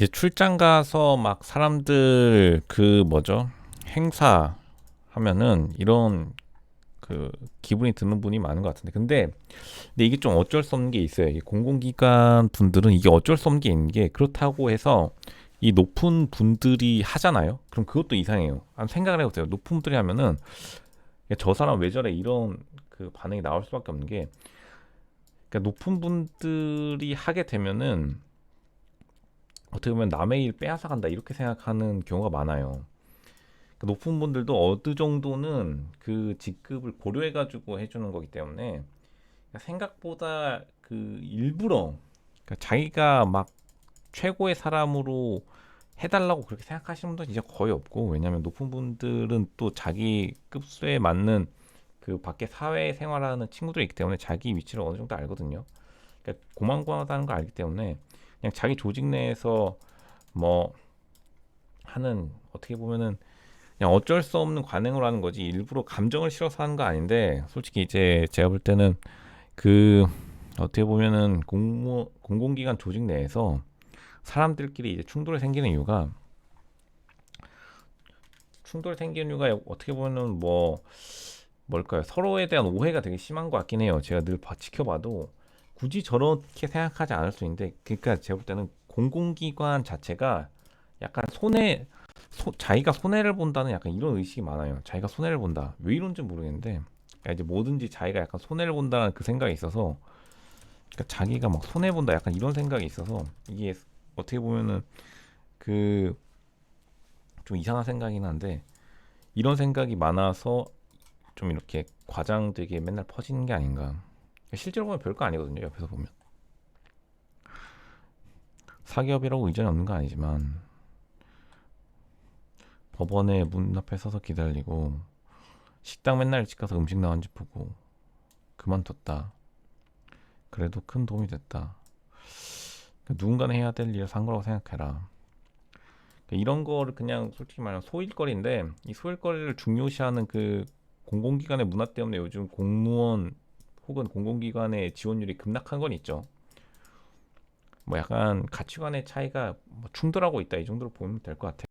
이제 출장 가서 막 사람들 그 뭐죠 행사 하면은 이런 그 기분이 드는 분이 많은 것 같은데 근데 근데 이게 좀 어쩔 수 없는 게 있어요. 이 공공기관 분들은 이게 어쩔 수 없는 게 있는 게 그렇다고 해서 이 높은 분들이 하잖아요. 그럼 그것도 이상해요. 한번 생각을 해보세요. 높은 분들이 하면은 야, 저 사람 왜 저래 이런 그 반응이 나올 수밖에 없는 게 그러니까 높은 분들이 하게 되면은 어떻게 보면 남의 일 빼앗아 간다 이렇게 생각하는 경우가 많아요. 그 높은 분들도 어느 정도는 그 직급을 고려해 가지고 해주는 거기 때문에 생각보다 그 일부러 그러니까 자기가 막 최고의 사람으로 해달라고 그렇게 생각하시는 분들은 진짜 거의 없고 왜냐하면 높은 분들은 또 자기 급수에 맞는 그 밖에 사회 생활하는 친구들이 있기 때문에 자기 위치를 어느 정도 알거든요. 그러니까 고만고만하다는 걸 알기 때문에 그냥 자기 조직 내에서 뭐 하는 어떻게 보면은 그냥 어쩔 수 없는 관행으로 하는 거지 일부러 감정을 실어서 하는 거 아닌데 솔직히 이제 제가 볼 때는 그 어떻게 보면은 공무 공공기관 조직 내에서 사람들끼리 이제 충돌이 생기는 이유가 충돌이 생기는 이유가 어떻게 보면은 뭐 뭘까요? 서로에 대한 오해가 되게 심한 것 같긴 해요. 제가 늘 봐- 지켜봐도 굳이 저렇게 생각하지 않을 수 있는데 그러니까 제가 볼 때는 공공기관 자체가 약간 손해 소- 자기가 손해를 본다는 약간 이런 의식이 많아요. 자기가 손해를 본다. 왜 이런지 모르겠는데 그러니까 이제 뭐든지 자기가 약간 손해를 본다는 그 생각이 있어서 그러니까 자기가 막 손해 본다 약간 이런 생각이 있어서 이게 어떻게 보면은 그 좀 이상한 생각이긴 한데 이런 생각이 많아서 좀 이렇게 과장되게 맨날 퍼지는 게 아닌가. 실제로 보면 별거 아니거든요. 옆에서 보면 사기업이라고 의존이 없는 건 아니지만 법원에 문 앞에 서서 기다리고 식당 맨날 일찍 가서 음식 나온지 보고 그만뒀다. 그래도 큰 도움이 됐다. 그러니까 누군가는 해야 될 일을 산 거라고 생각해라. 그러니까 이런 거를 그냥 솔직히 말하면 소일거리인데 이 소일거리를 중요시하는 그 공공기관의 문화 때문에 요즘 공무원 혹은 공공기관의 지원율이 급락한 건 있죠. 뭐 약간 가치관의 차이가 뭐 충돌하고 있다 이 정도로 보면 될 것 같아요.